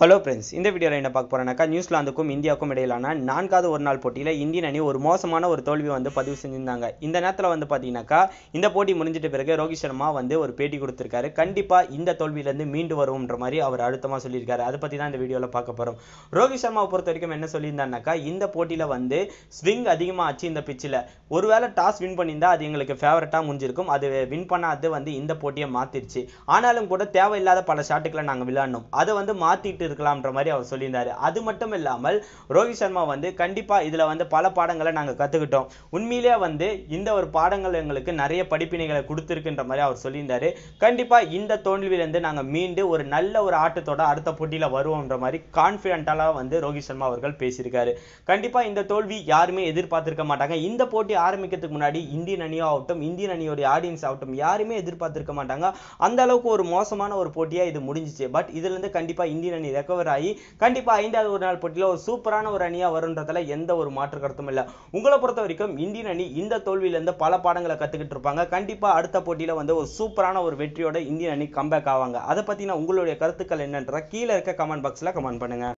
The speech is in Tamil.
ஹலோ ஃப்ரெண்ட்ஸ் இந்த வீடியோவில் என்ன பார்க்க போகிறேன்னாக்கா நியூசிலாந்துக்கும் இந்தியாவுக்கும் இடையிலான நான்காவது ஒரு நாள் போட்டியில் இந்தியன் அணி ஒரு மோசமான ஒரு தோல்வி வந்து பதிவு செஞ்சிருந்தாங்க. இந்த நேரத்தில் வந்து பார்த்தீங்கன்னாக்கா இந்த போட்டி முடிஞ்சிட்ட பிறகு ரோஹித் சர்மா வந்து ஒரு பேட்டி கொடுத்துருக்காரு. கண்டிப்பாக இந்த தோல்வியிலேருந்து மீண்டு வருவோம்ன்ற மாதிரி அவர் அழுத்தமாக சொல்லியிருக்காரு. அதை பற்றி தான் இந்த வீடியோவில் பார்க்க போகிறோம் ரோஹித் சர்மாவை பொறுத்த வரைக்கும் என்ன சொல்லியிருந்தாருனாக்கா இந்த போட்டியில் வந்து ஸ்விங் அதிகமாக ஆச்சு இந்த பிச்சில் ஒருவேளை டாஸ் வின் பண்ணியிருந்தால் அது எங்களுக்கு ஃபேவரட்டாக முடிஞ்சிருக்கும். அது வின் பண்ணாது வந்து இந்த போட்டியை மாற்றிருச்சு ஆனாலும் கூட தேவையில்லாத பல ஷாட்டுக்களை நாங்கள் விளையாடணும் அதை வந்து மாற்றிட்டு இருக்கலாம்ன்ற மாதிரி அவர் சொல்லியிருந்தார். அது மட்டும் இல்லாமல் ரோஹித் சர்மா வந்து கண்டிப்பாக இதில் வந்து பல பாடங்களை நாங்கள் கற்றுக்கிட்டோம் உண்மையிலே வந்து இந்த ஒரு பாடங்கள் எங்களுக்கு நிறைய படிப்பினைகளை கொடுத்துருக்குன்ற மாதிரி அவர் சொல்லியிருந்தார். கண்டிப்பாக இந்த தோல்வியிலேருந்து நாங்கள் மீண்டு ஒரு நல்ல ஒரு ஆட்டத்தோட அடுத்த போட்டியில் வருவோம்ன்ற மாதிரி கான்ஃபிடென்ட்டாக வந்து ரோஹித் சர்மா அவர்கள் பேசியிருக்காரு. கண்டிப்பாக இந்த தோல்வி யாருமே எதிர்பார்த்திருக்க மாட்டாங்க. இந்த போட்டி ஆரம்பிக்கிறதுக்கு முன்னாடி இந்தியன் அணியோ ஆகட்டும் இந்தியன் அணியோடைய ஆடியன்ஸ் ஆகட்டும் யாருமே எதிர்பார்த்திருக்க மாட்டாங்க. அந்த அளவுக்கு ஒரு மோசமான ஒரு போட்டியாக இது முடிஞ்சிச்சு. பட் இதுலேருந்து கண்டிப்பாக இந்தியன் அணி ரெக்கவர் ஆகி கண்டிப்பாக ஐந்தாவது ஒரு நாள் போட்டியில் ஒரு சூப்பரான ஒரு அணியாக வருன்றதுல எந்த ஒரு மாற்று கருத்தும் இல்லை. உங்களை பொறுத்த வரைக்கும் இந்தியன் அணி இந்த தோல்வியிலேருந்து பல பாடங்களை கற்றுக்கிட்டு இருப்பாங்க. கண்டிப்பாக அடுத்த போட்டியில் வந்து ஒரு சூப்பரான ஒரு வெற்றியோட இந்தியன் அணி கம்பேக் ஆவாங்க. அதை பற்றின உங்களுடைய கருத்துக்கள் என்னன்ற கீழே இருக்க கமெண்ட் பாக்ஸில் கமெண்ட் பண்ணுங்கள்